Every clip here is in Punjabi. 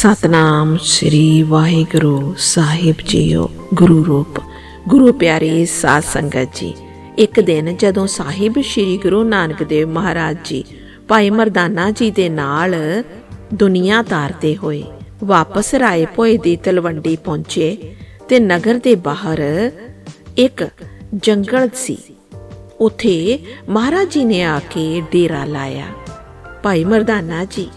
ਸਤਨਾਮ ਸ੍ਰੀ ਵਾਹਿਗੁਰੂ ਸਾਹਿਬ ਜੀਓ ਗੁਰੂ ਰੂਪ। ਗੁਰੂ ਪਿਆਰੇ ਸਾਧ ਸੰਗਤ ਜੀ, ਇੱਕ ਦਿਨ ਜਦੋਂ ਸਾਹਿਬ ਸ੍ਰੀ ਗੁਰੂ ਨਾਨਕ ਦੇਵ ਮਹਾਰਾਜ ਜੀ ਭਾਈ ਮਰਦਾਨਾ ਜੀ ਦੇ ਨਾਲ ਦੁਨੀਆ ਤਾਰਦੇ ਹੋਏ ਵਾਪਸ ਰਾਏ ਭੋਏ ਦੀ ਤਲਵੰਡੀ ਪਹੁੰਚੇ ਤੇ ਨਗਰ ਦੇ ਬਾਹਰ ਇੱਕ ਜੰਗਲ ਸੀ। ਉਥੇ ਮਹਾਰਾਜ ਜੀ ਨੇ ਆ ਕੇ ਡੇਰਾ ਲਾਇਆ। ਭਾਈ ਮਰਦਾਨਾ ਜੀ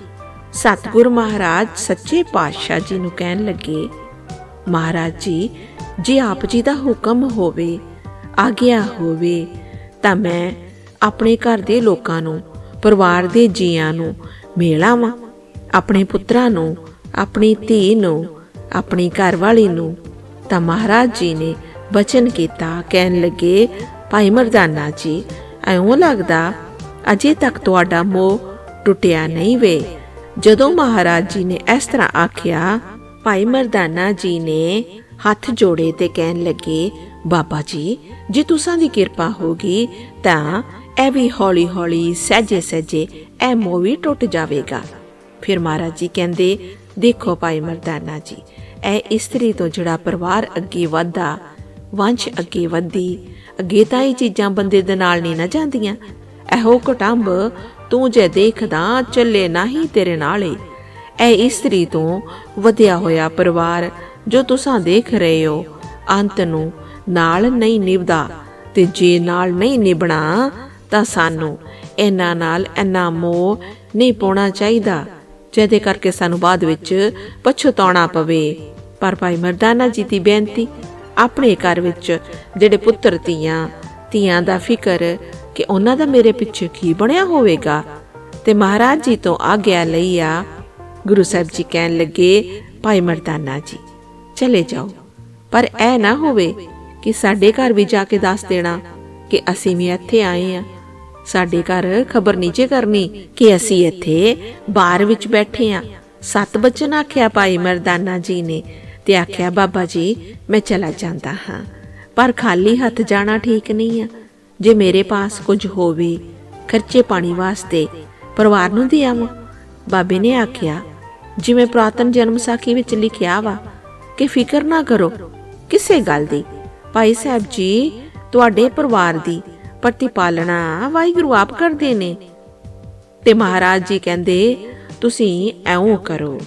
ਸਤਿਗੁਰ ਮਹਾਰਾਜ ਸੱਚੇ ਪਾਤਸ਼ਾਹ ਜੀ ਨੂੰ ਕਹਿਣ ਲੱਗੇ, ਮਹਾਰਾਜ ਜੀ, ਜੇ ਆਪ ਜੀ ਦਾ ਹੁਕਮ ਹੋਵੇ, ਆਗਿਆ ਹੋਵੇ, ਤਾਂ ਮੈਂ ਆਪਣੇ ਘਰ ਦੇ ਲੋਕਾਂ ਨੂੰ, ਪਰਿਵਾਰ ਦੇ ਜੀਆਂ ਨੂੰ ਮਿਲਾਵਾਂ ਆਪਣੇ ਪੁੱਤਰਾਂ ਨੂੰ, ਆਪਣੀ ਧੀ ਨੂੰ, ਆਪਣੀ ਘਰਵਾਲੀ ਨੂੰ। ਤਾਂ ਮਹਾਰਾਜ ਜੀ ਨੇ ਬਚਨ ਕੀਤਾ, ਕਹਿਣ ਲੱਗੇ, ਭਾਈ ਮਰਦਾਨਾ ਜੀ ਐਉਂ ਲੱਗਦਾ ਅਜੇ ਤੱਕ ਤੁਹਾਡਾ ਮੋਹ ਟੁੱਟਿਆ ਨਹੀਂ ਵੇ। ਜਦੋਂ ਮਹਾਰਾਜ ਜੀ ਨੇ ਇਸ ਤਰ੍ਹਾਂ ਆਖਿਆ, ਭਾਈ ਮਰਦਾਨਾ ਜੀ ਨੇ ਹੱਥ ਜੋੜੇ ਤੇ ਕਹਿਣ ਲੱਗੇ, ਬਾਬਾ ਜੀ, ਜੇ ਤੁਸਾਂ ਦੀ ਕਿਰਪਾ ਹੋਗੀ ਤਾਂ ਇਹ ਵੀ ਹੌਲੀ ਹੌਲੀ ਸਹਜੇ ਸਹਜੇ ਇਹ ਮੋਹ ਟੁੱਟ ਜਾਵੇਗਾ। ਫਿਰ ਮਹਾਰਾਜ ਜੀ ਕਹਿੰਦੇ, ਦੇਖੋ ਭਾਈ ਮਰਦਾਨਾ ਜੀ, ਇਹ ਇਸਤਰੀ ਤੋਂ ਜਿਹੜਾ ਪਰਿਵਾਰ ਅੱਗੇ ਵਧਦਾ, ਵੰਸ਼ ਅੱਗੇ ਵਧਦੀ, ਅੱਗੇ ਤਾਂ ਇਹ ਚੀਜ਼ਾਂ ਬੰਦੇ ਦੇ ਨਾਲ ਨਹੀਂ ਨਾ ਜਾਂਦੀਆਂ। ਇਹੋ ਕਟੰਬ ਤੂੰ ਜੇ ਦੇਖਦਾ, ਚੱਲੇ ਨਹੀਂ ਤੇਰੇ ਨਾਲ। ਹੀ ਇਸਤਰੀ ਤੋਂ ਵਧਿਆ ਹੋਇਆ ਪਰਿਵਾਰ ਜੋ ਤੁਸੀਂ ਦੇਖ ਰਹੇ ਹੋ, ਅੰਤ ਨੂੰ ਨਾਲ ਨਹੀਂ ਨਿਭਦਾ ਤੇ ਜੇ ਨਾਲ ਨਹੀਂ ਨਿਭਣਾ, ਤਾਂ ਸਾਨੂੰ ਇਹਨਾਂ ਨਾਲ ਇੰਨਾ ਮੋਹ ਨਹੀਂ ਪਾਉਣਾ ਚਾਹੀਦਾ, ਜਿਹਦੇ ਕਰਕੇ ਸਾਨੂੰ ਬਾਅਦ ਵਿੱਚ ਪਛਤਾਉਣਾ ਪਵੇ। ਪਰ ਭਾਈ ਮਰਦਾਨਾ ਜੀ ਦੀ ਬੇਨਤੀ, ਆਪਣੇ ਘਰ ਵਿੱਚ ਜਿਹੜੇ ਪੁੱਤਰ ਧੀਆਂ ਧੀਆਂ ਦਾ ਫਿਕਰ ਕਿ ਉਹਨਾਂ ਦਾ ਮੇਰੇ ਪਿੱਛੇ ਕੀ ਬਣਿਆ ਹੋਵੇਗਾ? ਤੇ ਮਹਾਰਾਜ ਜੀ ਤੋਂ ਆਗਿਆ ਲਈ ਆ, ਗੁਰੂ ਸਾਹਿਬ ਜੀ ਕਹਿਣ ਲੱਗੇ, ਭਾਈ ਮਰਦਾਨਾ ਜੀ, ਚਲੇ ਜਾਓ। ਪਰ ਇਹ ਨਾ ਹੋਵੇ ਕਿ ਸਾਡੇ ਘਰ ਵੀ ਜਾ ਕੇ ਦੱਸ ਦੇਣਾ ਕਿ ਅਸੀਂ ਵੀ ਇੱਥੇ ਆਏ ਆ ਸਾਡੇ ਘਰ ਖਬਰ ਨੀਚੇ ਕਰਨੀ ਕਿ ਅਸੀਂ ਇੱਥੇ ਬਾਰ ਵਿੱਚ ਬੈਠੇ ਆ ਸੱਤ ਬਚਨ ਆਖਿਆ, ਭਾਈ ਮਰਦਾਨਾ ਜੀ ਨੇ। ਤੇ ਆਖਿਆ, ਬਾਬਾ ਜੀ, ਮੈਂ ਚਲਾ ਜਾਂਦਾ ਹਾਂ। ਪਰ ਖਾਲੀ ਹੱਥ ਜਾਣਾ ਠੀਕ ਨਹੀਂ ਆ। ਜੇ ਮੇਰੇ ਪਾਸ ਕੁਝ ਹੋਵੇ ਖਰਚੇ ਪਾਣੀ ਵਾਸਤੇ ਪਰਿਵਾਰ ਨੂੰ ਦੇ ਆਵਾਂ। ਬਾਬੇ ਨੇ ਆਖਿਆ, ਜਿਵੇਂ ਪ੍ਰਾਤਨ ਜਨਮ ਸਾਖੀ ਵਿੱਚ ਲਿਖਿਆ ਵਾ ਕਿ ਫਿਕਰ ਨਾ ਕਰੋ, ਕਿਸੇ ਗੱਲ ਦੀ। ਭਾਈ ਸਾਹਿਬ ਜੀ, ਤੁਹਾਡੇ ਪਰਿਵਾਰ ਦੀ ਪ੍ਰਤੀਪਾਲਣਾ ਵਾਹਿਗੁਰੂ ਆਪ ਕਰਦੇ ਨੇ। ਤੇ ਮਹਾਰਾਜ ਜੀ ਕਹਿੰਦੇ, ਤੁਸੀਂ ਐਉਂ ਕਰੋ,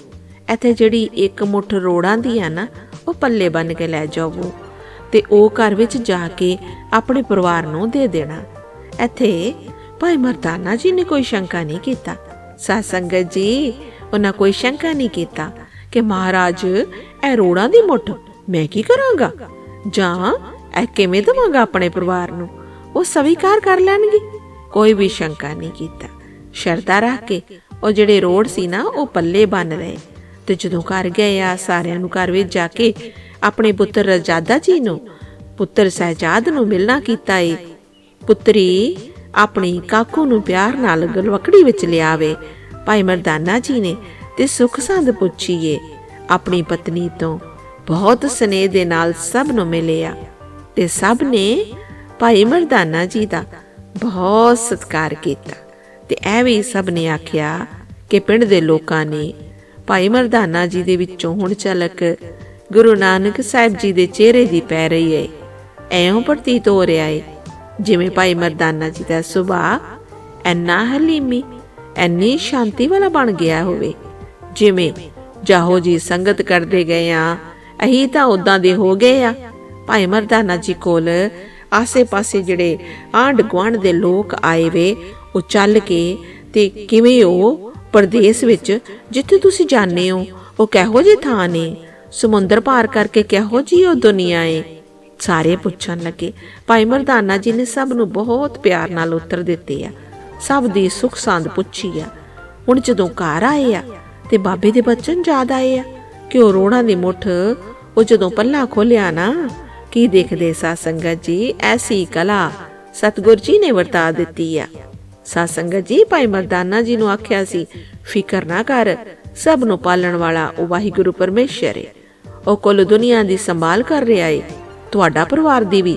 ਇੱਥੇ ਜਿਹੜੀ ਇੱਕ ਮੁੱਠ ਰੋੜਾਂ ਦੀ ਆ ਨਾ, ਉਹ ਪੱਲੇ ਬੰਨ ਕੇ ਲੈ ਜਾਵੋ। ਤੇ ਉਹ ਘਰ ਵਿੱਚ ਜਾ ਕੇ ਆਪਣੇ ਪਰਿਵਾਰ ਨੂੰ ਦੇ ਦੇਣਾ। ਇੱਥੇ ਭਾਈ ਮਰਦਾਨਾ ਜੀ ਨੇ ਕੋਈ ਸ਼ੰਕਾ ਨਹੀਂ ਕੀਤਾ। ਸਾਧ ਸੰਗਤ ਜੀ, ਉਹਨਾਂ ਕੋਈ ਸ਼ੰਕਾ ਨਹੀਂ ਕੀਤਾ ਕਿ ਮਹਾਰਾਜ, ਇਹ ਰੋੜਾਂ ਦੀ ਮੁੱਠ ਮੈਂ ਕੀ ਕਰਾਂਗਾ? ਜਾਂ ਇਹ ਕਿਵੇਂ ਦਵਾਂਗਾ ਆਪਣੇ ਪਰਿਵਾਰ ਨੂੰ? ਉਹ ਸਵੀਕਾਰ ਕਰ ਲੈਣਗੇ। ਕੋਈ ਵੀ ਸ਼ੰਕਾ ਨਹੀਂ ਕੀਤਾ। ਸ਼ਰਧਾ ਰੱਖ ਕੇ ਉਹ ਜਿਹੜੇ ਰੋੜ ਸੀ ਨਾ, ਉਹ ਪੱਲੇ ਬੰਨ ਰਹੇ ਤੇ ਜਦੋਂ ਘਰ ਗਏ ਆ, ਸਾਰਿਆਂ ਨੂੰ ਘਰ ਵਿੱਚ ਜਾ ਕੇ ਆਪਣੇ ਪੁੱਤਰ ਰਜਾਦਾ ਜੀ ਨੂੰ, ਪੁੱਤਰ ਸਹਿਜਾਦ ਨੂੰ ਮਿਲਣਾ ਕੀਤਾ ਏ। ਪੁੱਤਰੀ ਆਪਣੀ ਕਾਕੂ ਨੂੰ ਪਿਆਰ ਨਾਲ ਗਲਵਕੜੀ ਵਿੱਚ ਲਿਆਵੇ। ਭਾਈ ਮਰਦਾਨਾ ਜੀ ਨੇ ਤੇ ਸੁਖ ਸੰਦ ਪੁੱਛੀਏ ਆਪਣੀ ਪਤਨੀ ਤੋਂ ਬਹੁਤ ਸਨੇਹ ਦੇ ਨਾਲ ਸਭ ਨੂੰ ਮਿਲਿਆ ਤੇ ਸਭ ਨੇ ਭਾਈ ਮਰਦਾਨਾ ਜੀ ਦਾ ਬਹੁਤ ਸਤਿਕਾਰ ਕੀਤਾ ਤੇ ਐ ਵੀ ਸਭ ਨੇ ਆਖਿਆ ਕਿ ਪਿੰਡ ਦੇ ਲੋਕਾਂ ਨੇ ਭਾਈ ਮਰਦਾਨਾ ਜੀ ਦੇ ਵਿੱਚੋਂ ਹੁਣ ਚਲਕ ਗੁਰੂ ਨਾਨਕ ਸਾਹਿਬ ਜੀ ਦੇ ਚਿਹਰੇ ਦੀ ਪੈ ਰਹੀ ਹੈ ਐਉਂ ਪ੍ਰਤੀਤ ਹੋ ਰਿਹਾ ਹੈ ਜਿਵੇਂ ਭਾਈ ਮਰਦਾਨਾ ਜੀ ਦਾ ਸੁਭਾਅ ਐਨਾ ਹਲੀਮੀ ਐਨੀ ਸ਼ਾਂਤੀ ਵਾਲਾ ਬਣ ਗਿਆ ਹੋਵੇ। ਜਿਵੇਂ ਜਾਹੋ ਜੀ ਸੰਗਤ ਕਰਦੇ ਗਏ ਆ, ਅਹੀ ਤਾਂ ਉਦਾਂ ਦੇ ਹੋ ਗਏ ਆ। ਭਾਈ ਮਰਦਾਨਾ ਜੀ ਕੋਲ ਆਸੇ-ਪਾਸੇ ਜਿਹੜੇ ਆਂਢ ਗੁਆਂਢ ਦੇ ਲੋਕ ਆਏ ਵੇ, ਉਹ ਚੱਲ ਕੇ ਤੇ ਕਿਵੇਂ ਉਹ ਪ੍ਰਦੇਸ਼ ਵਿੱਚ ਜਿੱਥੇ ਤੁਸੀਂ ਜਾਣਦੇ ਹੋ, ਉਹ ਕਿਹੋ ਜਿਹੀ ਥਾਂ ਨੇ? ਸਮੁੰਦਰ ਪਾਰ ਕਰਕੇ ਕਿਹੋ ਜਿਹੀ ਉਹ ਦੁਨੀਆ ਏ? ਸਾਰੇ ਪੁੱਛਣ ਲੱਗੇ। ਭਾਈ ਮਰਦਾਨਾ ਜੀ ਨੇ ਸਭ ਨੂੰ ਬਹੁਤ ਪਿਆਰ ਨਾਲ ਉੱਤਰ ਦਿੱਤੇ ਆ। ਸਭ ਦੀ ਸੁਖ ਸੰਦ ਪੁੱਛੀ ਆ। ਹੁਣ ਜਦੋਂ ਘਰ ਆਏ ਆ, ਤੇ ਬਾਬੇ ਦੇ ਬਚਨ ਯਾਦ ਆਏ ਆ ਕਿ ਉਹ ਰੋਣਾ ਦੀ ਮੁੱਠ ਉਹ ਜਦੋਂ ਪੱਲਾ ਖੋਲਿਆ ਨਾ, ਕੀ ਦੇਖਦੇ ਸਾ ਸੰਗਤ ਜੀ, ਐਸੀ ਕਲਾ ਸਤਗੁਰ ਜੀ ਨੇ ਵਰਤਾ ਦਿੱਤੀ ਆ। ਸਾ ਸੰਗਤ ਜੀ, ਭਾਈ ਮਰਦਾਨਾ ਜੀ ਨੂੰ ਆਖਿਆ ਸੀ, ਫਿਕਰ ਨਾ ਕਰ, ਸਭ ਨੂੰ ਪਾਲਣ ਵਾਲਾ ਉਹ ਵਾਹਿਗੁਰੂ ਪਰਮੇਸ਼ਰ ਹੈ ਉਹ ਕੁੱਲ ਦੁਨੀਆ ਦੀ ਸੰਭਾਲ ਕਰ ਰਿਹਾ ਏ। ਤੁਹਾਡਾ ਪਰਿਵਾਰ ਦੀ ਵੀ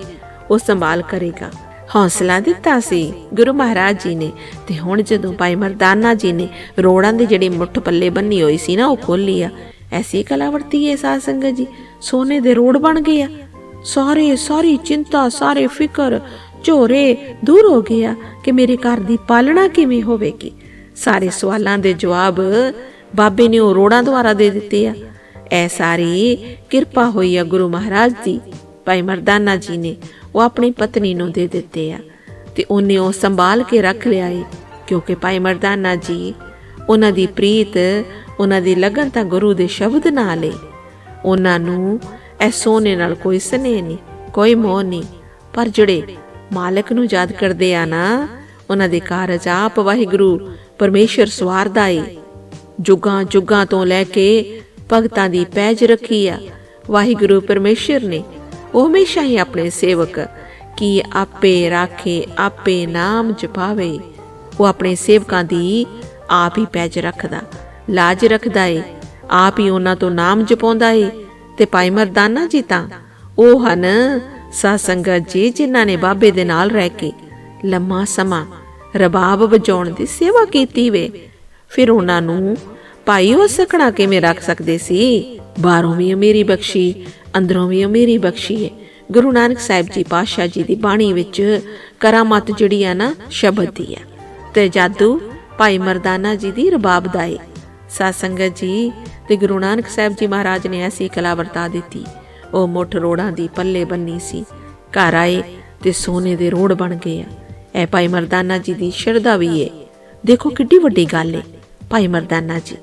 ਉਹ ਸੰਭਾਲ ਕਰੇਗਾ। ਹੌਸਲਾ ਦਿੱਤਾ ਸੀ ਗੁਰੂ ਮਹਾਰਾਜ ਜੀ ਨੇ ਤੇ ਹੁਣ ਜਦੋਂ ਭਾਈ ਮਰਦਾਨਾ ਜੀ ਨੇ ਰੋੜਾਂ ਦੀ ਜਿਹੜੀ ਮੁੱਠ ਪੱਲੇ ਬੰਨੀ ਹੋਈ ਸੀ ਨਾ, ਉਹ ਖੋਲੀ ਆ। ਐਸੀ ਕਲਾ ਵਰਤੀ ਹੈ ਸਾਧ ਸੰਗਤ ਜੀ। ਸੋਨੇ ਦੇ ਰੋੜ ਬਣ ਗਏ ਆ। ਸਾਰੇ, ਸਾਰੀ ਚਿੰਤਾ, ਸਾਰੇ ਫਿਕਰ, ਝੋਰੇ ਦੂਰ ਹੋ ਗਿਆ ਕਿ ਮੇਰੇ ਘਰ ਦੀ ਪਾਲਣਾ ਕਿਵੇਂ ਹੋਵੇਗੀ। ਸਾਰੇ ਸਵਾਲਾਂ ਦੇ ਜਵਾਬ ਬਾਬੇ ਨੇ ਉਹ ਰੋੜਾਂ ਦੁਆਰਾ ਦੇ ਦਿੱਤੇ ਆ। ਐ ਸਾਰੀ ਕਿਰਪਾ ਹੋਈ ਆ ਗੁਰੂ ਮਹਾਰਾਜ ਦੀ ਭਾਈ ਮਰਦਾਨਾ ਜੀ ਨੇ ਉਹ ਆਪਣੀ ਪਤਨੀ ਨੂੰ ਦੇ ਦਿੱਤੇ ਆ ਤੇ ਉਹਨੇ ਉਹ ਸੰਭਾਲ ਕੇ ਰੱਖ ਲਿਆ ਏ ਕਿਉਂਕਿ ਭਾਈ ਮਰਦਾਨਾ ਜੀ ਉਹਨਾਂ ਦੀ ਪ੍ਰੀਤ ਉਹਨਾਂ ਦੀ ਲਗਨ ਤਾਂ ਗੁਰੂ ਦੇ ਸ਼ਬਦ ਨਾਲ ਏ ਉਹਨਾਂ ਨੂੰ ਐ ਸੋਨੇ ਨਾਲ ਕੋਈ ਸਨੇਹ ਨਹੀਂ ਕੋਈ ਮੋਹ ਨਹੀਂ ਪਰ ਜਿਹੜੇ ਮਾਲਕ ਨੂੰ ਯਾਦ ਕਰਦੇ ਆ ਨਾ ਉਹਨਾਂ ਦੇ ਕਾਰਜ ਆਪ ਵਾਹਿਗੁਰੂ ਪਰਮੇਸ਼ਰ ਸਵਾਰਦਾ ਏ ਜੁਗਾਂ ਜੁਗਾਂ ਤੋਂ ਲੈ ਕੇ ਭਗਤਾਂ ਦੀ ਪੈਜ ਰੱਖੀ ਆ। ਵਾਹਿਗੁਰੂ ਪਰਮੇਸ਼ਰ ਨੇ ਉਹ ਹਮੇਸ਼ਾ ਹੀ ਆਪਣੇ ਸੇਵਕ ਕੀ ਆਪੇ ਰਾਖੇ, ਆਪੇ ਨਾਮ ਜਪਾਵੇ। ਉਹ ਆਪਣੇ ਸੇਵਕਾਂ ਦੀ ਆਪ ਹੀ ਪੈਜ ਰੱਖਦਾ, ਲਾਜ ਰੱਖਦਾ ਏ। ਆਪ ਹੀ ਉਹਨਾਂ ਤੋਂ ਨਾਮ ਜਪਾਉਂਦਾ ਏ। ਤੇ ਭਾਈ ਮਰਦਾਨਾ ਜੀ ਤਾਂ ਉਹ ਹਨ ਸਾਧ ਸੰਗਤ ਜੀ ਜਿਨ੍ਹਾਂ ਨੇ ਬਾਬੇ ਦੇ ਨਾਲ ਰਹਿ ਕੇ ਲੰਮਾ ਸਮਾਂ ਰਬਾਬ ਵਜਾਉਣ ਦੀ ਸੇਵਾ ਕੀਤੀ ਵੇ। ਫਿਰ ਉਹਨਾਂ ਨੂੰ ਭਾਈ ਉਹ ਸਕਣਾ ਕਿਵੇਂ ਰੱਖ ਸਕਦੇ ਸੀ? ਬਾਹਰੋਂ ਵੀ ਅਮੀਰੀ ਬਖਸ਼ੀ, ਅੰਦਰੋਂ ਵੀ ਅਮੀਰੀ ਬਖਸ਼ੀ ਹੈ ਗੁਰੂ ਨਾਨਕ ਸਾਹਿਬ ਜੀ ਪਾਤਸ਼ਾਹ ਜੀ ਦੀ ਬਾਣੀ ਵਿੱਚ ਕਰਾਮਤ ਜਿਹੜੀ ਆ ਨਾ, ਸ਼ਬਦ ਦੀ ਆ। ਤੇ ਜਾਦੂ ਭਾਈ ਮਰਦਾਨਾ ਜੀ ਦੀ ਰਬਾਬ ਦਾ ਏ। ਸਾਧ ਜੀ ਤੇ ਗੁਰੂ ਨਾਨਕ ਸਾਹਿਬ ਜੀ ਮਹਾਰਾਜ ਨੇ ਐਸੀ ਕਲਾ ਵਰਤਾ ਦਿੱਤੀ। ਉਹ ਮੁੱਠ ਰੋੜਾਂ ਦੀ ਪੱਲੇ ਬੰਨੀ ਸੀ। ਘਰ ਆਏ ਤੇ ਸੋਨੇ ਦੇ ਰੋੜ ਬਣ ਗਏ ਆ। ਐ ਭਾਈ ਮਰਦਾਨਾ ਜੀ ਦੀ ਸ਼ਰਧਾ ਵੀ ਏ। ਦੇਖੋ ਕਿੱਡੀ ਵੱਡੀ ਗੱਲ ਏ, ਭਾਈ ਮਰਦਾਨਾ ਜੀ।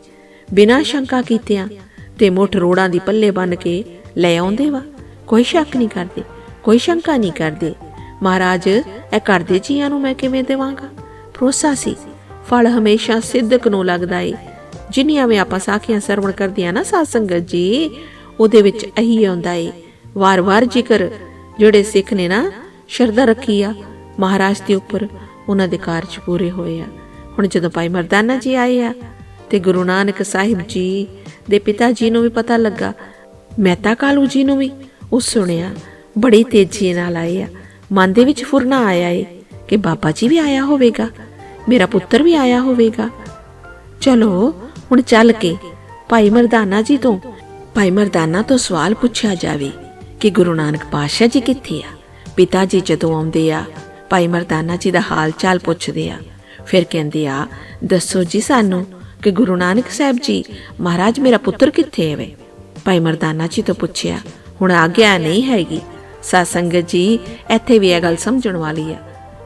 ਬਿਨਾਂ ਸ਼ੰਕਾ ਕੀਤਿਆਂ ਤੇ ਮੁੱਠ ਰੋੜਾਂ ਦੀ ਪੱਲੇ ਬੰਨ ਕੇ ਲੈ ਆਉਂਦੇ ਵਾ। ਕੋਈ ਸ਼ੱਕ ਨਹੀਂ ਕਰਦੇ, ਕੋਈ ਸ਼ੰਕਾ ਨਹੀਂ ਕਰਦੇ। ਮਹਾਰਾਜ, ਇਹ ਕਰਦੇ ਜੀਆਂ ਨੂੰ ਮੈਂ ਕਿਵੇਂ ਦੇਵਾਂਗਾ? ਭਰੋਸਾ ਸੀ। ਫਲ ਹਮੇਸ਼ਾ ਸਿੱਧਕ ਨੂੰ ਲੱਗਦਾ ਏ। ਜਿੰਨੀਆਂ ਵੀ ਆਪਾਂ ਸਾਖੀਆਂ ਸਰਵਣ ਕਰਦੀਆਂ ਨਾ ਸਾਧ ਸੰਗਤ ਜੀ, ਉਹਦੇ ਵਿੱਚ ਇਹੀ ਆਉਂਦਾ ਏ। ਵਾਰ-ਵਾਰ ਜ਼ਿਕਰ, ਜਿਹੜੇ ਸਿੱਖ ਨੇ ਨਾ, ਸ਼ਰਧਾ ਰੱਖੀ ਆ, ਮਹਾਰਾਜ ਦੇ ਉੱਪਰ ਉਹਨਾਂ ਦੇ ਕਾਰਜ ਪੂਰੇ ਹੋਏ ਆ। ਹੁਣ ਜਦੋਂ ਭਾਈ ਮਰਦਾਨਾ ਜੀ ਆਏ ਆ ਤੇ ਗੁਰੂ ਨਾਨਕ ਸਾਹਿਬ ਜੀ ਦੇ ਪਿਤਾ ਜੀ ਨੂੰ ਵੀ ਪਤਾ ਲੱਗਾ। ਮਹਿਤਾ ਕਾਲੂ ਜੀ ਨੂੰ ਵੀ। ਉਹ ਸੁਣਿਆ, ਬੜੀ ਤੇਜ਼ੀ ਨਾਲ ਆਏ ਆ। ਮਨ ਦੇ ਵਿੱਚ ਫੁਰਨਾ ਆਇਆ ਏ ਕਿ ਬਾਬਾ ਜੀ ਵੀ ਆਇਆ ਹੋਵੇਗਾ, ਮੇਰਾ ਪੁੱਤਰ ਵੀ ਆਇਆ ਹੋਵੇਗਾ। ਚਲੋ, ਹੁਣ ਚੱਲ ਕੇ ਭਾਈ ਮਰਦਾਨਾ ਜੀ ਤੋਂ, ਭਾਈ ਮਰਦਾਨਾ ਤੋਂ ਸਵਾਲ ਪੁੱਛਿਆ ਜਾਵੇ ਕਿ ਗੁਰੂ ਨਾਨਕ ਪਾਤਸ਼ਾਹ ਜੀ ਕਿੱਥੇ ਆ? ਪਿਤਾ ਜੀ ਜਦੋਂ ਆਉਂਦੇ ਆ, ਭਾਈ ਮਰਦਾਨਾ ਜੀ ਦਾ ਹਾਲ ਚਾਲ ਪੁੱਛਦੇ ਆ। ਫਿਰ ਕਹਿੰਦੇ ਆ, ਦੱਸੋ ਜੀ ਸਾਨੂੰ ਕਿ ਗੁਰੂ ਨਾਨਕ ਸਾਹਿਬ ਜੀ, ਮਹਾਰਾਜ ਮੇਰਾ ਪੁੱਤਰ ਕਿੱਥੇ ਹੈ ਵੇ? ਭਾਈ ਮਰਦਾਨਾ ਜੀ ਤੋਂ ਪੁੱਛਿਆ, ਹੁਣ ਆਗਿਆ ਨਹੀਂ ਹੈਗੀ। ਸਾਧ ਜੀ, ਇੱਥੇ ਵੀ ਇਹ ਗੱਲ ਸਮਝਣ ਵਾਲੀ ਆ।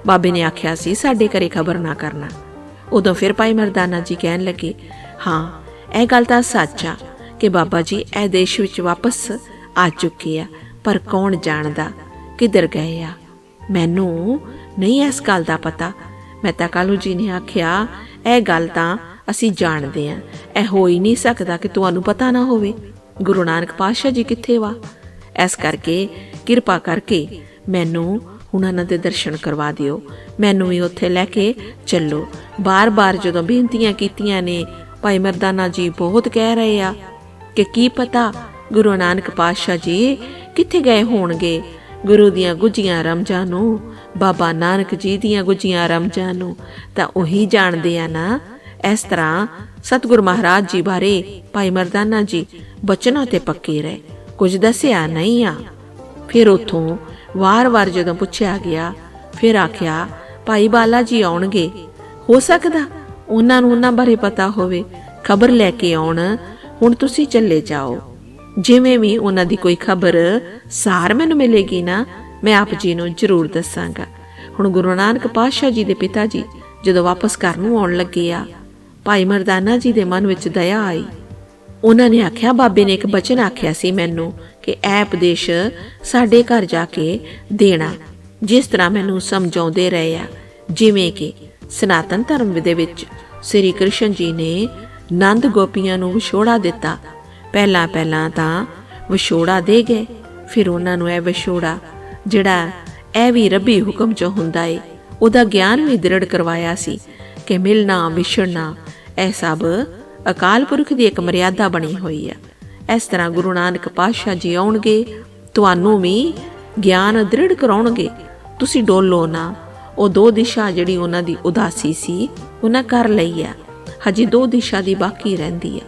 ਬਾਬੇ ਨੇ ਆਖਿਆ ਸੀ, ਸਾਡੇ ਘਰੇ ਖਬਰ ਨਾ ਕਰਨਾ। ਉਦੋਂ ਫਿਰ ਭਾਈ ਮਰਦਾਨਾ ਜੀ ਕਹਿਣ ਲੱਗੇ, ਹਾਂ, ਇਹ ਗੱਲ ਤਾਂ ਸੱਚ ਆ ਕਿ ਬਾਬਾ ਜੀ ਇਹ ਦੇਸ਼ ਵਿੱਚ ਵਾਪਸ ਆ ਚੁੱਕੇ ਆ, ਪਰ ਕੌਣ ਜਾਣਦਾ ਕਿੱਧਰ ਗਏ ਆ? ਮੈਨੂੰ ਨਹੀਂ ਇਸ ਗੱਲ ਦਾ ਪਤਾ। ਮੈਂ ਤਾਂ ਕਾਲੂ ਜੀ ਨੇ ਆਖਿਆ, ਇਹ ਗੱਲ ਤਾਂ ਅਸੀਂ ਜਾਣਦੇ ਹਾਂ। ਇਹ ਹੋ ਹੀ ਨਹੀਂ ਸਕਦਾ ਕਿ ਤੁਹਾਨੂੰ ਪਤਾ ਨਾ ਹੋਵੇ, ਗੁਰੂ ਨਾਨਕ ਪਾਤਸ਼ਾਹ ਜੀ ਕਿੱਥੇ ਵਾ? ਇਸ ਕਰਕੇ ਕਿਰਪਾ ਕਰਕੇ ਮੈਨੂੰ ਹੁਣ ਉਹਨਾਂ ਦੇ ਦਰਸ਼ਨ ਕਰਵਾ ਦਿਓ। ਮੈਨੂੰ ਵੀ ਉੱਥੇ ਲੈ ਕੇ ਚੱਲੋ। ਬਾਰ-ਬਾਰ ਜਦੋਂ ਬੇਨਤੀਆਂ ਕੀਤੀਆਂ ਨੇ, ਭਾਈ ਮਰਦਾਨਾ ਜੀ ਬਹੁਤ ਕਹਿ ਰਹੇ ਆ ਕਿ ਕੀ ਪਤਾ ਗੁਰੂ ਨਾਨਕ ਪਾਤਸ਼ਾਹ ਜੀ ਕਿੱਥੇ ਗਏ ਹੋਣਗੇ? ਗੁਰੂ ਦੀਆਂ ਗੁੱਜੀਆਂ ਰਮਜਾਂ ਨੂੰ, ਬਾਬਾ ਨਾਨਕ ਜੀ ਦੀਆਂ ਗੁੱਜੀਆਂ ਰਮਜਾਂ ਨੂੰ ਤਾਂ ਉਹੀ ਜਾਣਦੇ ਆ ਨਾ ਇਸ ਤਰ੍ਹਾਂ ਸਤਿਗੁਰ ਮਹਾਰਾਜ ਜੀ ਬਾਰੇ ਭਾਈ ਮਰਦਾਨਾ ਜੀ ਬਚਨਾਂ ਤੇ ਪੱਕੇ ਰਹੇ। ਕੁਝ ਦੱਸਿਆ ਨਹੀਂ ਆ। ਫਿਰ ਉਥੋਂ ਵਾਰ-ਵਾਰ ਜਦੋਂ ਪੁੱਛਿਆ ਗਿਆ, ਫਿਰ ਆਖਿਆ, ਭਾਈ ਬਾਲਾ ਜੀ ਆਉਣਗੇ। ਹੋ ਸਕਦਾ ਉਹਨਾਂ ਨੂੰ ਉਹਨਾਂ ਬਾਰੇ ਪਤਾ ਹੋਵੇ। ਖਬਰ ਲੈ ਕੇ ਆਉਣ, ਹੁਣ ਤੁਸੀਂ ਚੱਲੇ ਜਾਓ। ਜਿਵੇਂ ਵੀ ਉਹਨਾਂ ਦੀ ਕੋਈ ਖਬਰ ਸਾਰ ਮੈਨੂੰ ਮਿਲੇਗੀ ਨਾ, ਮੈਂ ਆਪ ਜੀ ਨੂੰ ਜ਼ਰੂਰ ਦੱਸਾਂਗਾ। ਹੁਣ ਗੁਰੂ ਨਾਨਕ ਪਾਤਸ਼ਾਹ ਜੀ ਦੇ ਪਿਤਾ ਜੀ ਜਦੋਂ ਵਾਪਸ ਘਰ ਨੂੰ ਆਉਣ ਲੱਗੇ ਆ ਭਾਈ ਮਰਦਾਨਾ ਜੀ ਦੇ ਮਨ ਵਿੱਚ ਦਇਆ ਆਈ। ਉਹਨਾਂ ਨੇ ਆਖਿਆ, ਬਾਬੇ ਨੇ ਇੱਕ ਬਚਨ ਆਖਿਆ ਸੀ ਮੈਨੂੰ ਕਿ ਇਹ ਉਪਦੇਸ਼ ਸਾਡੇ ਘਰ ਜਾ ਕੇ ਦੇਣਾ, ਜਿਸ ਤਰ੍ਹਾਂ ਮੈਨੂੰ ਸਮਝਾਉਂਦੇ ਰਹੇ ਆ। ਜਿਵੇਂ ਕਿ ਸਨਾਤਨ ਧਰਮ ਦੇ ਵਿੱਚ ਸ੍ਰੀ ਕ੍ਰਿਸ਼ਨ ਜੀ ਨੇ ਨੰਦ ਗੋਪੀਆਂ ਨੂੰ ਵਿਛੋੜਾ ਦਿੱਤਾ। ਪਹਿਲਾਂ ਪਹਿਲਾਂ ਤਾਂ ਵਿਛੋੜਾ ਦੇ ਗਏ, ਫਿਰ ਉਹਨਾਂ ਨੂੰ ਇਹ ਵਿਛੋੜਾ, ਜਿਹੜਾ ਇਹ ਵੀ ਰੱਬੀ ਹੁਕਮ ਚ ਹੁੰਦਾ ਏ, ਉਹਦਾ ਗਿਆਨ ਵੀ ਦ੍ਰਿੜ ਕਰਵਾਇਆ ਸੀ ਕਿ ਮਿਲਣਾ, ਵਿਛੜਨਾ ਇਹ ਸਭ ਅਕਾਲ ਪੁਰਖ ਦੀ ਇੱਕ ਮਰਿਆਦਾ ਬਣੀ ਹੋਈ ਆ ਇਸ ਤਰ੍ਹਾਂ ਗੁਰੂ ਨਾਨਕ ਪਾਤਸ਼ਾਹ ਜੀ ਆਉਣਗੇ, ਤੁਹਾਨੂੰ ਵੀ ਗਿਆਨ ਦ੍ਰਿੜ ਕਰਾਉਣਗੇ। ਤੁਸੀਂ ਡੋਲੋ ਨਾ। ਉਹ ਦੋ ਦਿਸ਼ਾ ਜਿਹੜੀ ਉਹਨਾਂ ਦੀ ਉਦਾਸੀ ਸੀ, ਉਹਨਾਂ ਕਰ ਲਈ ਆ ਹਜੇ ਦੋ ਦਿਸ਼ਾ ਦੀ ਬਾਕੀ ਰਹਿੰਦੀ ਆ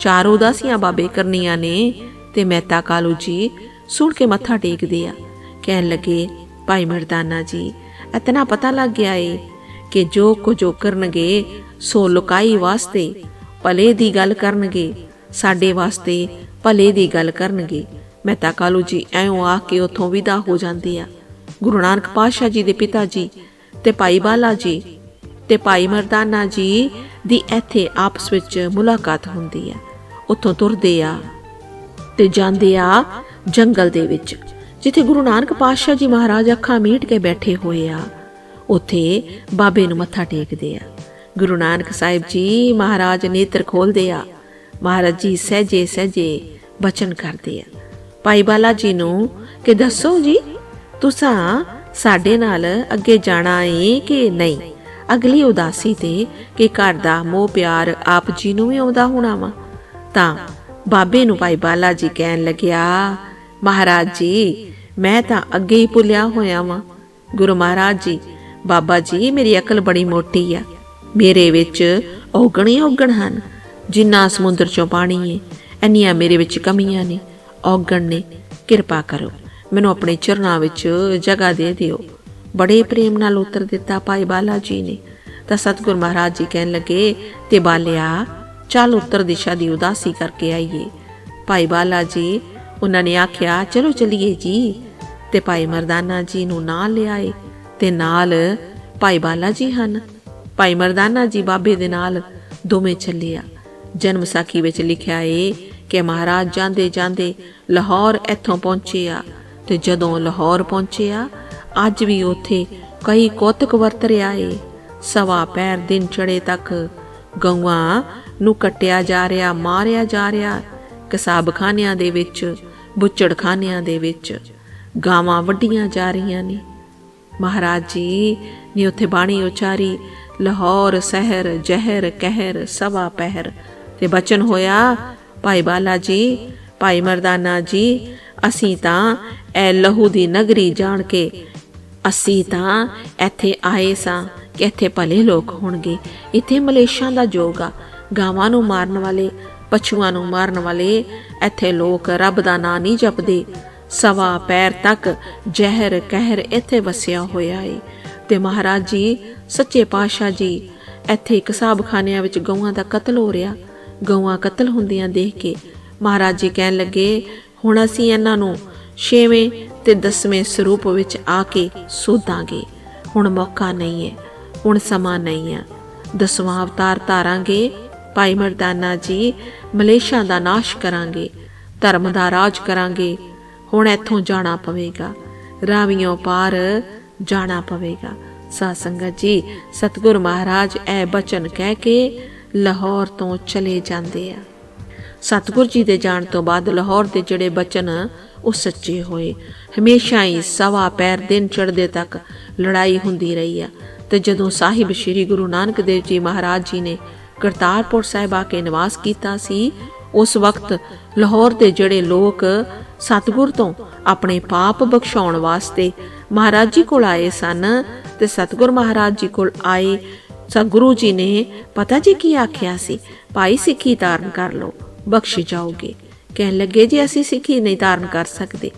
ਚਾਰ ਉਦਾਸੀਆਂ ਬਾਬੇ ਕਰਨੀਆਂ ਨੇ ਤੇ ਮਹਿਤਾ ਕਾਲੂ ਜੀ ਸੁਣ ਕੇ ਮੱਥਾ ਟੇਕਦੇ ਆ। ਕਹਿਣ ਲੱਗੇ, ਭਾਈ ਮਰਦਾਨਾ ਜੀ, ਇਤਨਾ ਪਤਾ ਲੱਗ ਗਿਆ ਏ ਕਿ ਜੋ ਕੁਝ ਉਹ ਕਰਨਗੇ ਸੋ ਲੁਕਾਈ ਵਾਸਤੇ ਭਲੇ ਦੀ ਗੱਲ ਕਰਨਗੇ, ਸਾਡੇ ਵਾਸਤੇ ਭਲੇ ਦੀ ਗੱਲ ਕਰਨਗੇ। ਮਹਿਤਾ ਕਾਲੂ ਜੀ ਐਂ ਆ ਕੇ ਉਥੋਂ ਵਿਦਾ ਹੋ ਜਾਂਦੇ ਆ। ਗੁਰੂ ਨਾਨਕ ਪਾਤਸ਼ਾਹ ਜੀ ਦੇ ਪਿਤਾ ਜੀ ਤੇ ਭਾਈ ਬਾਲਾ ਜੀ ਤੇ ਭਾਈ ਮਰਦਾਨਾ ਜੀ ਦੀ ਇੱਥੇ ਆਪਸ ਵਿੱਚ ਮੁਲਾਕਾਤ ਹੁੰਦੀ ਆ। ਉੱਥੋਂ ਤੁਰਦੇ ਆ ਤੇ ਜਾਂਦੇ ਆ ਜੰਗਲ ਦੇ ਵਿੱਚ, ਜਿੱਥੇ ਗੁਰੂ ਨਾਨਕ ਪਾਤਸ਼ਾਹ ਜੀ ਮਹਾਰਾਜ ਅੱਖਾਂ ਮੀਟ ਕੇ ਬੈਠੇ ਹੋਏ ਆ। ਉੱਥੇ ਬਾਬੇ ਨੂੰ ਮੱਥਾ ਟੇਕਦੇ ਆ। ਗੁਰੂ ਨਾਨਕ ਸਾਹਿਬ ਜੀ ਮਹਾਰਾਜ ਨੇਤਰ ਖੋਲਦੇ ਆ। ਮਹਾਰਾਜ ਜੀ ਸਹਜੇ ਸਹਜੇ ਬਚਨ ਕਰਦੇ ਆ। ਭਾਈ ਬਾਲਾ ਜੀ ਨੂੰ ਕਿ ਦੱਸੋ ਜੀ, ਤੁਸੀਂ ਸਾਡੇ ਨਾਲ ਅੱਗੇ ਜਾਣਾ ਏ ਕਿ ਨਹੀਂ? ਅਗਲੀ ਉਦਾਸੀ ਤੇ ਕਿ ਘਰ ਦਾ ਮੋਹ ਪਿਆਰ ਆਪ ਜੀ ਨੂੰ ਵੀ ਆਉਂਦਾ ਹੋਣਾ ਵਾ। ਤਾਂ ਬਾਬੇ ਨੂੰ ਭਾਈ ਬਾਲਾ ਜੀ ਕਹਿਣ ਲੱਗਿਆ, ਮਹਾਰਾਜ ਜੀ, ਮੈਂ ਤਾਂ ਅੱਗੇ ਹੀ ਭੁੱਲਿਆ ਹੋਇਆ ਵਾਂ। ਗੁਰੂ ਮਹਾਰਾਜ ਜੀ, ਬਾਬਾ ਜੀ, ਮੇਰੀ ਅਕਲ ਬੜੀ ਮੋਟੀ ਆ। ਮੇਰੇ ਵਿੱਚ ਔਗਣ ਹੀ ਔਗਣ ਹਨ। ਜਿੰਨਾ ਸਮੁੰਦਰ ਚੋਂ ਪਾਣੀ ਹੈ ਇੰਨੀਆਂ ਮੇਰੇ ਵਿੱਚ ਕਮੀਆਂ ਨੇ। ਔਗਣ ਨੇ, ਕਿਰਪਾ ਕਰੋ, ਮੈਨੂੰ ਆਪਣੇ ਚਰਨਾਂ ਵਿੱਚ ਜਗ੍ਹਾ ਦੇ ਦਿਓ। ਬੜੇ ਪ੍ਰੇਮ ਨਾਲ ਉੱਤਰ ਦਿੱਤਾ ਭਾਈ ਬਾਲਾ ਜੀ ਨੇ। ਤਾਂ ਸਤਿਗੁਰ ਮਹਾਰਾਜ ਜੀ ਕਹਿਣ ਲੱਗੇ, ਤੇ ਬਾਲਿਆ, ਚੱਲ ਉੱਤਰ ਦਿਸ਼ਾ ਦੀ ਉਦਾਸੀ ਕਰਕੇ ਆਈਏ। ਭਾਈ ਬਾਲਾ ਜੀ ਉਹਨਾਂ ਨੇ ਆਖਿਆ, ਚਲੋ ਚਲੀਏ ਜੀ। ਤੇ ਭਾਈ ਮਰਦਾਨਾ ਜੀ ਨੂੰ ਨਾਲ ਲਿਆਏ ਤੇ ਨਾਲ ਭਾਈ ਬਾਲਾ ਜੀ ਹਨ। ਭਾਈ ਮਰਦਾਨਾ ਜੀ ਬਾਬੇ ਦੇ ਨਾਲ ਦੋਵੇਂ ਚੱਲੇ ਆ ਜਨਮ ਸਾਖੀ ਵਿੱਚ ਲਿਖਿਆ ਏ ਕਿ ਮਹਾਰਾਜ ਜਾਂਦੇ ਜਾਂਦੇ ਲਾਹੌਰ ਇੱਥੋਂ ਪਹੁੰਚੇ ਆ ਤੇ ਜਦੋਂ ਲਾਹੌਰ ਪਹੁੰਚੇ ਆ ਅੱਜ ਵੀ ਉੱਥੇ ਕਈ ਕੋਤਕ ਵਰਤ ਰਿਹਾ ਏ। ਸਵਾ ਪੈਰ ਦਿਨ ਚੜੇ ਤੱਕ ਗਊਆਂ ਨੂੰ ਕੱਟਿਆ ਜਾ ਰਿਹਾ, ਮਾਰਿਆ ਜਾ ਰਿਹਾ, ਕਸਾਬਖਾਨਿਆਂ ਦੇ ਵਿੱਚ, ਬੁੱਚੜਖਾਨਿਆਂ ਦੇ ਵਿੱਚ। ਗਾਵਾਂ ਵੱਡੀਆਂ ਜਾ ਰਹੀਆਂ ਨੇ। ਮਹਾਰਾਜ ਜੀ ਨੇ ਉੱਥੇ ਬਾਣੀ ਉਚਾਰੀ ਲਾਹੌਰ ਸ਼ਹਿਰ, ਜ਼ਹਿਰ, ਕਹਿਰ, ਸਵਾ ਪਹਿਰ। ਤੇ ਬਚਨ ਹੋਇਆ, ਭਾਈ ਬਾਲਾ ਜੀ, ਭਾਈ ਮਰਦਾਨਾ ਜੀ, ਅਸੀਂ ਤਾਂ ਐ ਲਹੂ ਦੀ ਨਗਰੀ ਜਾਣ ਕੇ, ਅਸੀਂ ਤਾਂ ਇੱਥੇ ਆਏ ਸਾਂ ਕਿ ਇੱਥੇ ਭਲੇ ਲੋਕ ਹੋਣਗੇ। ਇੱਥੇ ਮਲੇਸ਼ਾਂ ਦਾ ਜੋਗ ਆ। ਗਾਵਾਂ ਨੂੰ ਮਾਰਨ ਵਾਲੇ, ਪਸ਼ੂਆਂ ਨੂੰ ਮਾਰਨ ਵਾਲੇ, ਇੱਥੇ ਲੋਕ ਰੱਬ ਦਾ ਨਾਂ ਨਹੀਂ ਜਪਦੇ। ਸਵਾ ਪੈਰ ਤੱਕ ਜ਼ਹਿਰ, ਕਹਿਰ ਇੱਥੇ ਵਸਿਆ ਹੋਇਆ ਏ। ਤੇ ਮਹਾਰਾਜ ਜੀ, ਸੱਚੇ ਪਾਤਸ਼ਾਹ ਜੀ, ਇੱਥੇ ਕਸਾਬਖਾਨਿਆਂ ਵਿੱਚ ਗਊਆਂ ਦਾ ਕਤਲ ਹੋ ਰਿਹਾ। ਗਊਆਂ ਕਤਲ ਹੁੰਦੀਆਂ ਦੇਖ ਕੇ ਮਹਾਰਾਜ ਜੀ ਕਹਿਣ ਲੱਗੇ, ਹੁਣ ਅਸੀਂ ਇਹਨਾਂ ਨੂੰ ਛੇਵੇਂ ਤੇ ਦਸਵੇਂ ਸਰੂਪ ਵਿੱਚ ਆ ਕੇ ਸੋਧਾਂਗੇ। ਹੁਣ ਮੌਕਾ ਨਹੀਂ ਹੈ, ਹੁਣ ਸਮਾਂ ਨਹੀਂ ਹੈ। ਦਸਵਾਂ ਅਵਤਾਰ ਧਾਰਾਂਗੇ। ਭਾਈ ਮਰਦਾਨਾ ਜੀ, ਮਲੇਸ਼ਾ ਦਾ ਨਾਸ਼ ਕਰਾਂਗੇ, ਧਰਮ ਦਾ ਰਾਜ ਕਰਾਂਗੇ। ਹੁਣ ਇੱਥੋਂ ਜਾਣਾ ਪਵੇਗਾ। ਰਾਵੀਆਂ ਪਾਰ ਜਾਣਾ ਪਵੇਗਾ। ਸਾਧ ਸੰਗਤ ਜੀ, ਸਤਿਗੁਰ ਮਹਾਰਾਜ ਇਹ ਬਚਨ ਕਹਿ ਕੇ ਲਾਹੌਰ ਤੋਂ ਚਲੇ ਜਾਂਦੇ ਆ। ਸਤਿਗੁਰ ਜੀ ਦੇ ਜਾਣ ਤੋਂ ਬਾਅਦ ਲਾਹੌਰ ਦੇ ਜਿਹੜੇ ਬਚਨ ਉਹ ਸੱਚੇ ਹੋਏ। ਹਮੇਸ਼ਾ ਹੀ ਸਵਾ ਪੈਰ ਦਿਨ ਚੜਦੇ ਤੱਕ ਲੜਾਈ ਹੁੰਦੀ ਰਹੀ ਆ। ਤੇ ਜਦੋਂ ਸਾਹਿਬ ਸ੍ਰੀ ਗੁਰੂ ਨਾਨਕ ਦੇਵ ਜੀ ਮਹਾਰਾਜ ਜੀ ਨੇ ਕਰਤਾਰਪੁਰ ਸਾਹਿਬ ਆ ਕੇ ਨਿਵਾਸ ਕੀਤਾ ਸੀ, ਉਸ ਵਕਤ ਲਾਹੌਰ ਦੇ ਜਿਹੜੇ ਲੋਕ ਸਤਿਗੁਰ ਤੋਂ ਆਪਣੇ ਪਾਪ ਬਖਸ਼ਾਉਣ ਵਾਸਤੇ ਮਹਾਰਾਜ ਜੀ ਕੋਲ ਆਏ ਸਨ ਤੇ ਸਤਿਗੁਰ ਮਹਾਰਾਜ ਜੀ ਕੋਲ ਆਏ। ਸਤਿਗੁਰੂ ਜੀ ਨੇ ਪਤਾ ਜੀ ਕੀ ਆਖਿਆ ਸੀ? ਭਾਈ, ਸਿੱਖੀ ਧਾਰਨ ਕਰ ਲਓ, ਬਖਸ਼ ਜਾਓਗੇ। ਕਹਿਣ ਲੱਗੇ, ਜੀ ਅਸੀਂ ਸਿੱਖੀ ਨਹੀਂ ਧਾਰਨ ਕਰ ਸਕਦੇ?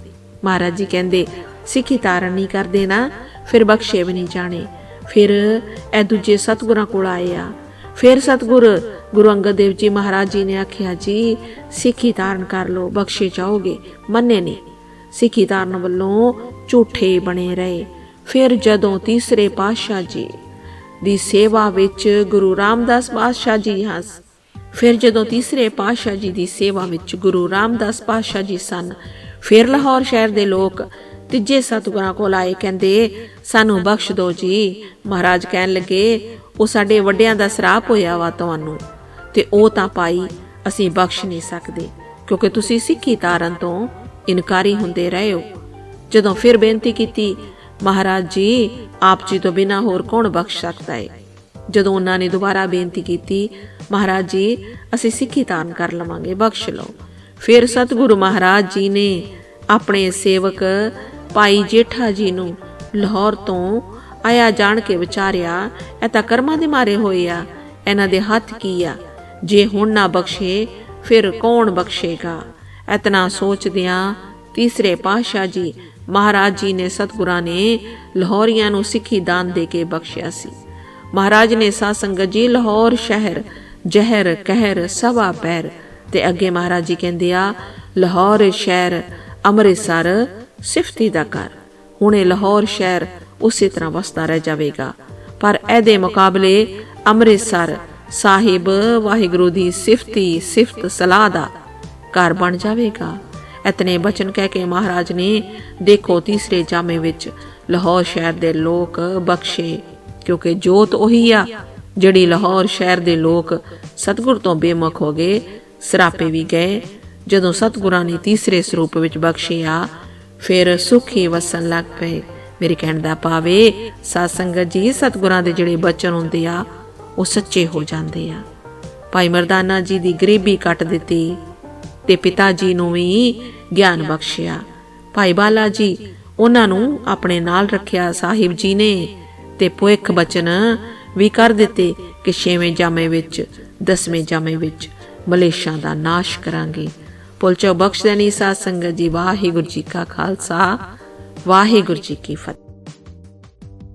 ਮਹਾਰਾਜ ਜੀ ਕਹਿੰਦੇ, ਸਿੱਖੀ ਧਾਰਨ ਨਹੀਂ ਕਰਦੇ ਨਾ, ਫਿਰ ਬਖਸ਼ੇ ਵੀ ਨਹੀਂ ਜਾਣੇ। ਫਿਰ ਇਹ ਦੂਜੇ ਸਤਿਗੁਰਾਂ ਕੋਲ ਆਏ ਆ। ਫਿਰ ਸਤਿਗੁਰ ਗੁਰੂ ਅੰਗਦ ਦੇਵ ਜੀ ਮਹਾਰਾਜ ਜੀ ਨੇ ਆਖਿਆ, ਜੀ, ਸਿੱਖੀ ਧਾਰਨ ਕਰ ਲਓ, ਬਖਸ਼ੇ ਜਾਓਗੇ। ਮੰਨੇ ਨਹੀਂ ਸਿੱਖੀ ਧਾਰਨ ਵੱਲੋਂ ਝੂਠੇ ਬਣੇ ਰਹੇ। ਫਿਰ ਜਦੋਂ ਤੀਸਰੇ ਪਾਤਸ਼ਾਹ ਜੀ ਦੀ ਸੇਵਾ ਵਿੱਚ ਗੁਰੂ ਰਾਮਦਾਸ ਪਾਤਸ਼ਾਹ ਜੀ ਹਸ, ਫਿਰ ਜਦੋਂ ਤੀਸਰੇ ਪਾਤਸ਼ਾਹ ਜੀ ਦੀ ਸੇਵਾ ਵਿੱਚ ਗੁਰੂ ਰਾਮਦਾਸ ਪਾਤਸ਼ਾਹ ਜੀ ਸਨ, ਫਿਰ ਲਾਹੌਰ ਸ਼ਹਿਰ ਦੇ ਲੋਕ ਤੀਜੇ ਸਤਿਗੁਰਾਂ ਕੋਲ ਆਏ, ਕਹਿੰਦੇ, ਸਾਨੂੰ ਬਖਸ਼ ਦਿਓ ਜੀ। ਮਹਾਰਾਜ ਕਹਿਣ ਲੱਗੇ, ਉਹ ਸਾਡੇ ਵੱਡਿਆਂ ਦਾ ਸਰਾਪ ਹੋਇਆ ਵਾ ਤੁਹਾਨੂੰ, ਤੇ ਉਹ ਤਾਂ ਪਾਈ ਅਸੀਂ ਬਖਸ਼ ਨਹੀਂ ਸਕਦੇ, ਕਿਉਂਕਿ ਤੁਸੀਂ ਸਿੱਖੀ ਤਾਰਨ ਤੋਂ ਇਨਕਾਰੀ ਹੁੰਦੇ ਰਹੇ ਹੋ। ਜਦੋਂ ਫਿਰ ਬੇਨਤੀ ਕੀਤੀ, ਮਹਾਰਾਜ ਜੀ, ਆਪ ਜੀ ਤੋਂ ਬਿਨਾ ਹੋਰ ਕੌਣ ਬਖਸ਼ ਸਕਦਾ ਹੈ ਜਦੋਂ ਉਹਨਾਂ ਨੇ ਦੁਬਾਰਾ ਬੇਨਤੀ ਕੀਤੀ, ਮਹਾਰਾਜ ਜੀ, ਅਸੀਂ ਸਿੱਖੀ ਤਾਰਨ ਕਰ ਲਵਾਂਗੇ, ਬਖਸ਼ ਲਓ। ਫਿਰ ਸਤਿਗੁਰੂ ਮਹਾਰਾਜ ਜੀ ਨੇ ਆਪਣੇ ਸੇਵਕ ਭਾਈ ਜੇਠਾ ਜੀ ਨੂੰ ਲਾਹੌਰ ਤੋਂ ਆਇਆ ਜਾਣ ਕੇ ਵਿਚਾਰਿਆ, ਇਹ ਤਾਂ ਕਰਮਾਂ ਦੇ ਮਾਰੇ ਹੋਏ ਆ, ਇਹਨਾਂ ਦੇ ਹੱਥ ਕੀ ਆ? ਜੇ ਹੁਣ ਨਾ ਬਖਸ਼ੇ, ਫਿਰ ਕੌਣ ਬਖਸ਼ੇਗਾ? ਇਤਨਾ ਸੋਚਦਿਆਂ ਤੀਸਰੇ ਪਾਤਸ਼ਾਹ ਜੀ ਮਹਾਰਾਜ ਜੀ ਨੇ ਸਤਿਗੁਰਾਂ ਨੇ ਲਾਹੌਰੀਆਂ ਨੂੰ ਸਿੱਖੀ ਦਾਨ ਦੇ ਕੇ ਬਖਸ਼ਿਆ ਸੀ। ਮਹਾਰਾਜ ਨੇ ਸਾਧ ਸੰਗਤ ਜੀ ਲਾਹੌਰ ਸ਼ਹਿਰ, ਜ਼ਹਿਰ, ਕਹਿਰ ਸਵਾ ਪੈਰ ਤੇ ਅੱਗੇ ਮਹਾਰਾਜ ਜੀ ਕਹਿੰਦੇ ਆ, ਲਾਹੌਰ ਸ਼ਹਿਰ ਅੰਮ੍ਰਿਤਸਰ ਸਿਫਤੀ ਦਾ ਘਰ, ਹੁਣੇ ਲਾਹੌਰ ਸ਼ਹਿਰ ਉਸੇ ਤਰ੍ਹਾਂ ਵਸਦਾ ਰਹਿ ਜਾਵੇਗਾ। ਪਰ ਇਹਦੇ ਮੁਕਾਬਲੇ ਅੰਮ੍ਰਿਤਸਰ ਸਾਹਿਬ ਵਾਹਿਗੁਰੂ ਦੀ ਸਿਫਤੀ, ਸਿਫਤ ਸਲਾਹ ਦਾ ਘਰ ਬਣ ਜਾਵੇਗਾ। ਇਤਨੇ ਬਚਨ ਕਹਿ ਕੇ ਮਹਾਰਾਜ ਨੇ ਦੇਖੋ ਤੀਸਰੇ ਜਾਮੇ ਵਿੱਚ ਲਾਹੌਰ ਸ਼ਹਿਰ ਦੇ ਲੋਕ ਬਖਸ਼ੇ, ਕਿਉਂਕਿ ਜੋਤ ਉਹੀ ਆ, ਜਿਹੜੀ ਲਾਹੌਰ ਸ਼ਹਿਰ ਦੇ ਲੋਕ ਸਤਗੁਰ ਤੋਂ ਬੇਮੁਖ ਹੋ ਗਏ, ਸਰਾਪੇ ਵੀ ਗਏ। ਜਦੋਂ ਸਤਗੁਰਾਂ ਨੇ ਤੀਸਰੇ ਸਰੂਪ ਵਿੱਚ ਬਖਸ਼ਿਆ, ਫਿਰ ਸੁਖੀ ਵਸਣ ਲੱਗ ਪਏ। ਮੇਰੇ ਕਹਿਣ ਦਾ ਭਾਵੇ ਸਾਧ ਸੰਗਤ ਜੀ, ਸਤਗੁਰਾਂ ਦੇ ਜਿਹੜੇ ਬਚਨ ਹੁੰਦੇ ਆ, ਉਹ ਸੱਚੇ ਹੋ ਜਾਂਦੇ ਆ। ਭਾਈ ਮਰਦਾਨਾ ਜੀ ਦੀ ਗਰੀਬੀ ਕੱਟ ਦਿੱਤੀ। ਤੇ ਪਿਤਾ ਜੀ ਨੂੰ ਵੀ ਗਿਆਨ ਬਖਸ਼ਿਆ। ਭਾਈ ਬਾਲਾ ਜੀ ਉਹਨਾਂ ਨੂੰ ਆਪਣੇ ਨਾਲ ਰੱਖਿਆ ਸਾਹਿਬ ਜੀ ਨੇ ਤੇ ਭੁੱਖ ਬਚਨ ਵੀ ਕਰ ਦਿੱਤੇ ਕਿ ਛੇਵੇਂ ਜਾਮੇ ਵਿੱਚ, ਦਸਵੇਂ ਜਾਮੇ ਵਿੱਚ ਮਲੇਸ਼ਾਂ ਦਾ ਨਾਸ਼ ਕਰਾਂਗੇ। ਪੁਲਚੋ ਬਖਸ਼ ਦੇਣੀ ਸਾਧ ਸੰਗਤ ਜੀ, ਵਾਹਿਗੁਰੂ ਜੀ ਕਾ ਖਾਲਸਾ, ਵਾਹਿਗੁਰੂ ਜੀ ਕੀ ਫਤਿਹ।